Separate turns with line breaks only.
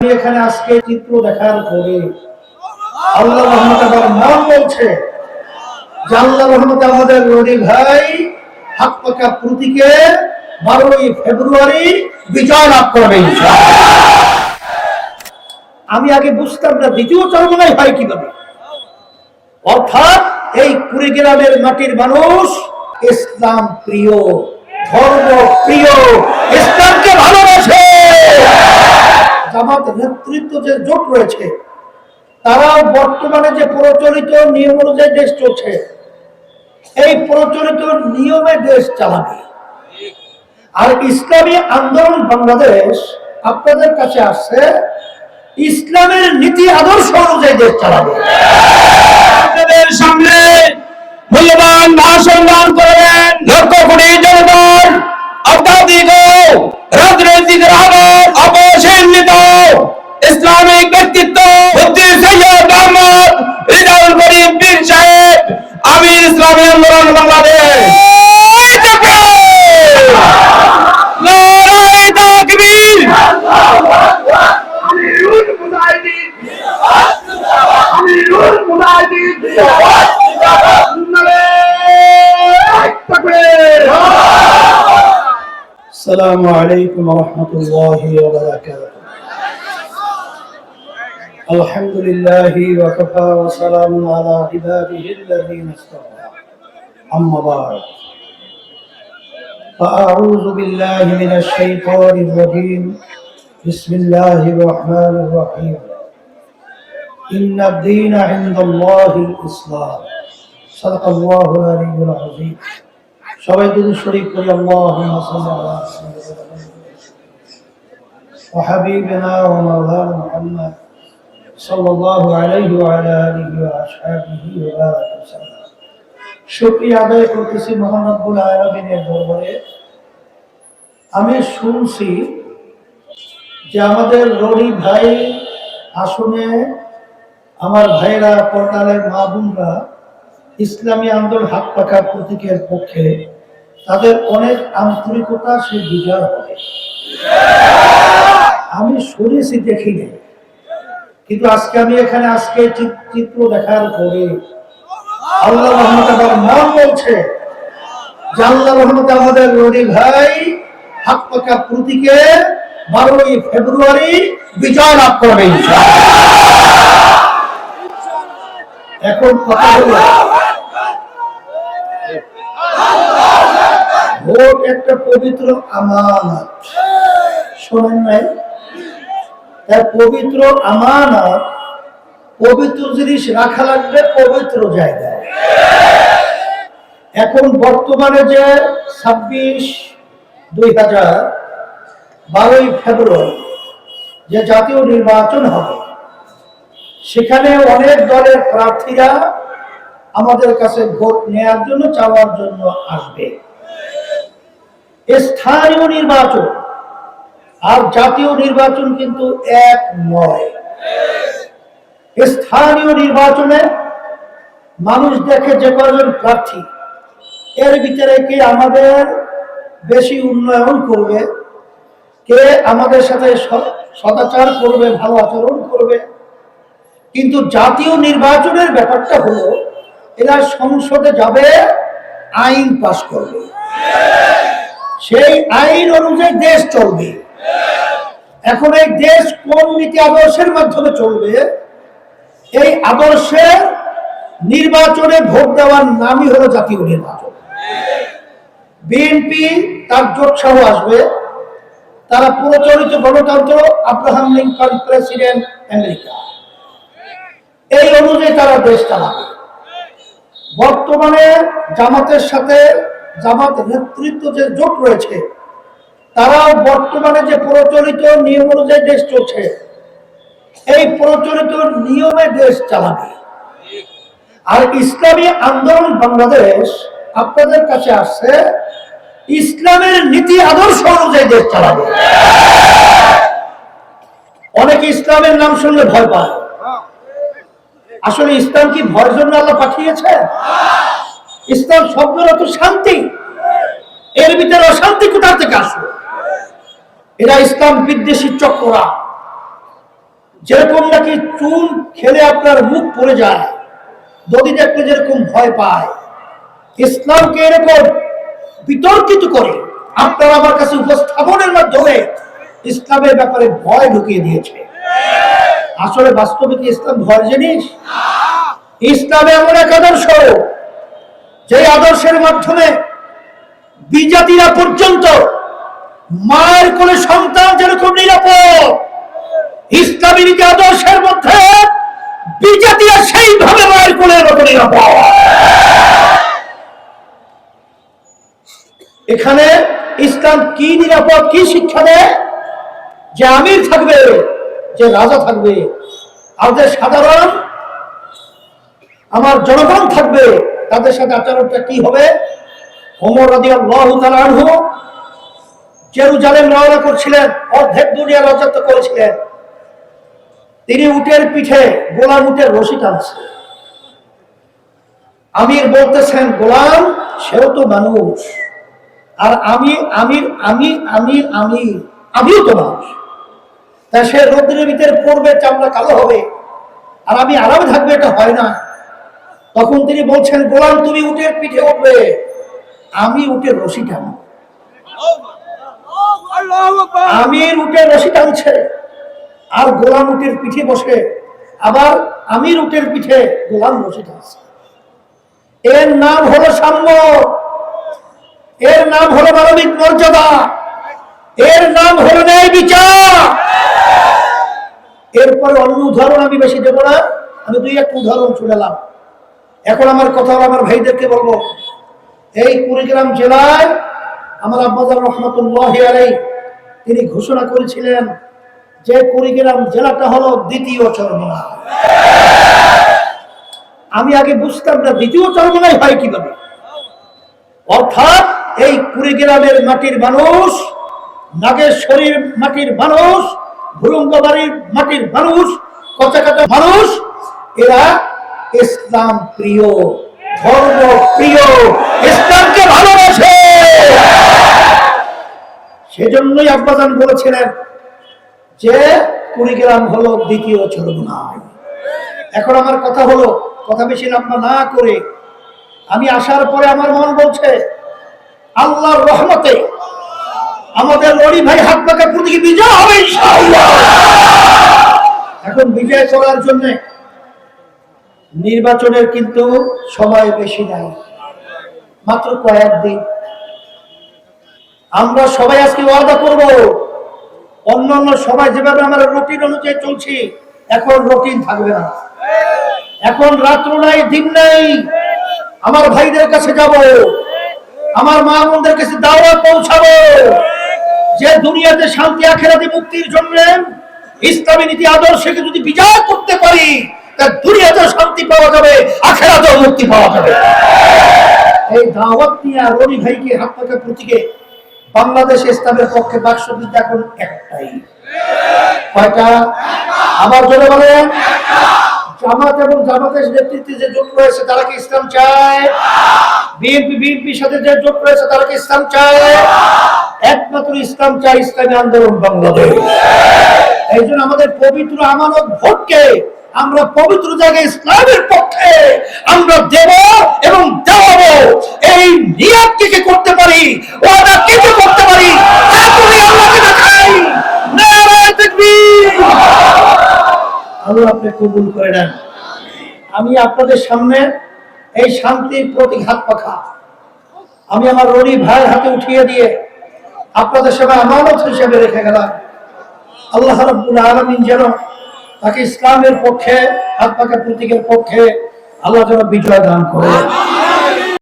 এখানে আজকে চিত্র দেখার পরে আল্লাহ রহমত আমার মন বলছে যে আল্লাহ রহমতে আমাদের রনি ভাই হাত পাকা প্রতীকে বারোই ফেব্রুয়ারি বিজয় লাভ করবে আমি আগে বুঝতাম না দ্বিতীয় চরমনাই হয় কীভাবে। অর্থাৎ এই কুড়িগ্রামের মাটির মানুষ ইসলাম প্রিয়, ধর্ম প্রিয়, ইসলামকে ভালোবাসে। জামাত নেতৃত্ব যে জোট রয়েছে, তারাও বর্তমানে যে প্রচলিত নিয়ম অনুযায়ী দেশ চলছে, এই প্রচলিত নিয়মে দেশ চালাবে। আর ইসলামী আন্দোলন বাংলাদেশ আপনাদের কাছে আসছে, ইসলামের নীতি আদর্শ অনুযায়ী দেশ চালাবে।
আপনাদের সামনে মূল্যবান ভাষণ দান করবেন
السلام عليكم ورحمة الله وبركاته. الحمد لله وكفى وسلام على عباده الذين اصطفى. أما بعد. فأعوذ بالله من الشيطان الرجيم. بسم الله الرحمن الرحيم. إن الدين عند الله الإسلام. صدق الله العلي العظيم. সবাই শরীফ করি সাল্লাল্লাহু আলাইহি ওয়া আলা আলিহি ওয়া আসহাবিহি ওয়া বারাকা ওয়াসাল্লাম শুকরিয়া আদায় করতেছি দরবারে। আমি শুনছি যে আমাদের রনি ভাই আসনে আমার ভাইরা পর্দালের মা বোনরা ইসলামী আন্দোলন হাত পাকা প্রতীকের পক্ষে তাদের অনেক আন্তরিকতা সে বিজয় হবে। আমি শুনেছি দেখি কিন্তু আজকে আমি এখানে আজকে চিত্র দেখার পরে আল্লাহ রহমত আমার মন বলছে যে আল্লাহ রহমতে আমাদের রনি ভাই হাত পাকা প্রতীকে বারোই ফেব্রুয়ারি বিজয় লাভ করবে। এখন কথা হলো ভোট একটা পবিত্র আমানত। শোনেন নাই? পবিত্র আমানত, পবিত্র জিনিস রাখা লাগবে পবিত্র জায়গায়। এখন বর্তমানে যে ছাব্বিশ দুই হাজার বারোই ফেব্রুয়ারি যে জাতীয় নির্বাচন হবে, সেখানে অনেক দলের প্রার্থীরা আমাদের কাছে ভোট নেয়ার জন্য, চাওয়ার জন্য আসবে। স্থানীয় নির্বাচন আর জাতীয় নির্বাচন কিন্তু এক নয়। স্থানীয় নির্বাচনে মানুষ দেখে যে কজন প্রার্থী, এর ভিতরে কে আমাদের বেশি উন্নয়ন করবে, কে আমাদের সাথে সদাচার করবে, ভালো আচরণ করবে। কিন্তু জাতীয় নির্বাচনের ব্যাপারটা হলো এরা সংসদে যাবে, আইন পাশ করবে। সেই আইন অনুযায়ী দেশ চলবে। এখন এই দেশ কোন নীতি আদর্শের মাধ্যমে চলবে, এই আদর্শের নির্বাচনে ভোট দেওয়ার নামই হলো জাতীয় নির্বাচন। বিএনপি, তার জোট সহ আসবে। তারা প্রচলিত গণতন্ত্র, আব্রাহাম লিঙ্কন, প্রেসিডেন্ট আমেরিকা। এই অনুযায়ী তারা দেশ চালাবে। বর্তমানে জামাতের সাথে জামাত নেতৃত্ব যে জোট রয়েছে তারা বর্তমানে যে প্রচলিত নিয়ম অনুযায়ী দেশ চলছে, এই প্রচলিত নিয়মে দেশ চালাবে। আর ইসলামী আন্দোলন বাংলাদেশ আপনাদের কাছে আসছে, ইসলামের নীতি আদর্শ অনুযায়ী দেশ চালাবে। অনেকে ইসলামের নাম শুনলে ভয় পায়। আসলে ইসলাম কি ভয়ের জন্য আল্লাহ পাঠিয়েছে? ইসলাম শব্দের অর্থ শান্তি। এর ভিতরে অশান্তি কোথা থেকে আসলো? এরা ইসলাম বিদ্বেষী চক্ররা যেরকম নাকি চুন খেলে আপনার মুখ পড়ে যায় নদী দেখলে যেরকম ভয় পায়। ইসলামকে এরকম বিতর্কিত করে আপনার আমার কাছে উপস্থাপনের মাধ্যমে ইসলামের ব্যাপারে ভয় ঢুকিয়ে দিয়েছে। আসলে বাস্তবে কি ইসলাম ভয় জিনিস? ইসলাম এমন এক আদর্শ যে আদর্শের মাধ্যমে বিজাতিরা পর্যন্ত মায়ের কোলে সন্তান যেরকম নিরাপদ, ইসলামী নীতি আদর্শের মধ্যে বিজাতিরা সেইভাবে মায়ের কোলের মতো নিরাপদ। এখানে ইসলাম কি নিরাপদ, কি শিক্ষা দেয়? যে আমির থাকবে যে রাজা থাকবে, আর যে সাধারণ, আমার জনগণ থাকবে, তাদের সাথে আচরণটা কি হবে? করছিলেন, অর্ধেক দুনিয়া রাজত্ব করেছিলেন। তিনি উটের পিঠে গোলাম উটের রশি টানছে আমির বলতেছেন, গোলাম, সেও তো মানুষ। আর আমি, আমির, আমি আমি আমি, আমিও তো মানুষ। সে রৌদ্রের ভিতরে পড়বে, চামড়া কালো হবে। আর আমি আরামে থাকবে, এটা হয় না। তখন তিনি বলছেন, গোলাম, তুমি উটের পিঠে উঠবে। আমি উটের রশি টানব। আমির উটের রশি টানছে। আর গোলাম উটের পিঠে বসে। আবার আমির উটের পিঠে গোলাম রশি টানছে। এর নাম হলো সাম্য। এর নাম হলো মানবিক মর্যাদা। এর নাম হলো ন্যায় বিচার এরপরে অন্য উদাহরণ আমি বেশি দেবো না, আমি দুই একটা উদাহরণ শুনেলাম এখন আমার কথা হলো আমার ভাইদেরকে বলব, এই কুড়িগ্রাম জেলায় আমার আব্বাজার রহমতুল্লাহ আলাই তিনি ঘোষণা করেছিলেন যে কুড়িগ্রাম জেলাটা হলো দ্বিতীয় চরমনা। আমি আগে বুঝতাম না দ্বিতীয় চরমনাই হয় কীভাবে। অর্থাৎ এই কুড়িগ্রামের মাটির মানুষ, নাগেশ্বরীর মাটির মানুষ ভুরঙ্গবাড়ির মাটির মানুষ কচাকাটা মানুষ, এরা ইসলাম প্রিয়, ধর্ম প্রিয়, ইসলামকে ভালোবাসে। সেজন্যই আব্বাজান বলেছিলেন যে কুড়িগ্রাম হলো দ্বিতীয় চরমনায় এখন আমার কথা হলো, কথা বেশি লম্বা না করে, আমি আসার পরে আমার মন বলছে, আল্লাহর রহমতে আমাদের লড়ি ভাই হাত পাকা প্রতীকে বিজয় হবে এখন বিজয় করার জন্য নির্বাচনের কিন্তু সময় বেশি নাই, মাত্র কয়েকদিন। আমরা সবাই আজকে ওয়াদা করব অন্য অন্য সবাই যেভাবে আমরা রুটিন অনুযায়ী চলছি, এখন রুটিন থাকবে না। এখন রাত্র নাই, দিন নাই। আমার ভাইদের কাছে যাব, আমার মা বোনদের কাছে দাওয়াত পৌঁছাবো। যে দুনিয়াতে শান্তি, আখেরাতে মুক্তির জন্য ইসলামী নীতি, আদর্শকে যদি বিজয় করতে পারি, তা দুনিয়াতেও শান্তি পাওয়া যাবে, আখেরাতেও মুক্তি পাওয়া যাবে। এই দাওয়াত নিয়ে রনি ভাইকে হাত প্রতীকে বাংলাদেশ ইসলামের পক্ষে বাক্স বিদ্যা এখন একটাই। কয়টা? আবার জোরে বলেন জামাত এবং জামাতের নেতৃত্বে যে জোট রয়েছে, তারা কি ইসলাম চায়? বিএনপি, বিএনপির সাথে যে জোট রয়েছে, তারা কি ইসলাম চায়? একমাত্র ইসলাম চায় ইসলামী আন্দোলন বাংলাদেশ। এই জন্য আমাদের পবিত্র আমানত ভোটকে আমরা পবিত্র জায়গায় ইসলামের পক্ষে আমরা দেব এবং দেওয়াবো। এই নিয়াত কে করতে পারি, ওয়াদা কে কে করতে পারি এখনই আল্লাহকে দেখাই। নারায়ে তাকবীর। আল্লাহ আপনি কবুল করে নেন। আমি আপনাদের সামনে এই শান্তির প্রতীক হাত পাখা। আমি আমার রনি ভাইয়ের হাতে উঠিয়ে দিয়ে আপনাদের সবাই আমানত হিসেবে রেখে গেলাম। আল্লাহ রব্বুল আলমিন যেন তাকে ইসলামের পক্ষে, হাত পাখা প্রতীকের পক্ষে আল্লাহ যেন বিজয় দান করে।